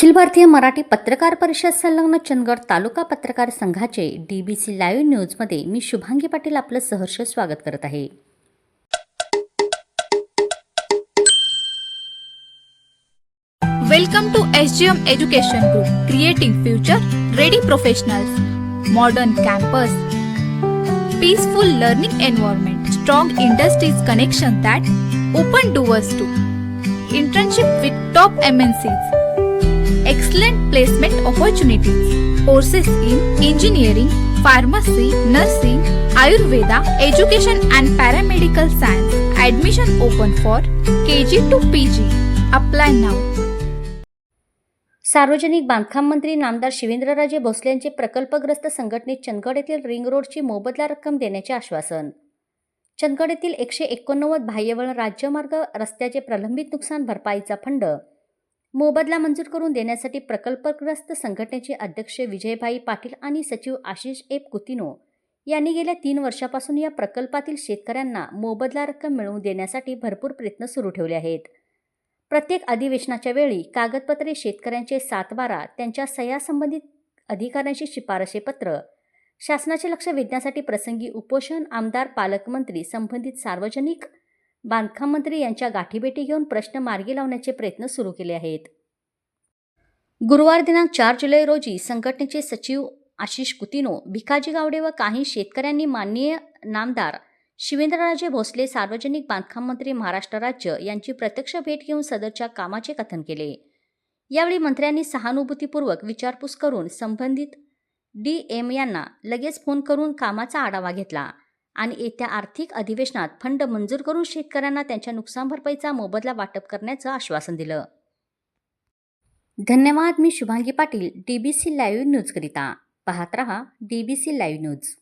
अखिल भारतीय मराठी पत्रकार परिषद संलग्न चंदगड तालुका पत्रकार संघाचे डी बी सी लाईव्ह न्यूजमध्ये मी शुभांगी पाटील आपलं सहर्ष स्वागत करत आहे. Welcome to S G M education group creative future ready professional modern campus peaceful learning environment strong industries connection that open doors to internship with top M N Cs excellent placement opportunities, courses in engineering, pharmacy, nursing, Ayurveda, education and paramedical science. Admission open for KG to PG. Apply now. सार्वजनिक बांधकाम मंत्री नामदार शिवेंद्रराजे भोसले यांचे प्रकल्पग्रस्त संघटनेत चंदगड येथील ring रोडची मोबदला रक्कम देण्याचे आश्वासन चंदगड येथील एकशे एकोणनव्वद बाह्यवळण राज्यमार्ग रस्त्याचे प्रलंबित नुकसान भरपाईचा फंड मोबदला मंजूर करून देण्यासाठी प्रकल्पग्रस्त संघटनेचे अध्यक्ष विजयभाई पाटील आणि सचिव आशिष एप कुतिनो यांनी गेल्या तीन वर्षापासून या प्रकल्पातील शेतकऱ्यांना मोबदला रक्कम मिळवून देण्यासाठी भरपूर प्रयत्न सुरू ठेवले आहेत. प्रत्येक अधिवेशनाच्या वेळी कागदपत्रे शेतकऱ्यांचे सातबारा त्यांच्या सह्यासंबंधित अधिकाऱ्यांची शिफारशीपत्र शासनाचे लक्ष वेधण्यासाठी प्रसंगी उपोषण आमदार पालकमंत्री संबंधित सार्वजनिक बांधकाम मंत्री यांच्या गाठीभेटी घेऊन प्रश्न मार्गी लावण्याचे प्रयत्न सुरू केले आहेत. गुरुवार दिनांक चार जुलै रोजी संघटनेचे सचिव आशिष कुतिनो भिकाजी गावडे व काही शेतकऱ्यांनी माननीय नामदार शिवेंद्रराजे भोसले सार्वजनिक बांधकाम मंत्री महाराष्ट्र राज्य यांची प्रत्यक्ष भेट घेऊन सदरच्या कामाचे कथन केले. यावेळी मंत्र्यांनी सहानुभूतीपूर्वक विचारपूस करून संबंधित डी एम यांना लगेच फोन करून कामाचा आढावा घेतला. आणि येत्या आर्थिक अधिवेशनात फंड मंजूर करून शेतकऱ्यांना त्यांच्या नुकसान भरपाईचा मोबदला वाटप करण्याचं आश्वासन दिलं. धन्यवाद मी Shubhangi Patil D B C live न्यूजकरिता पाहत रहा D B C live news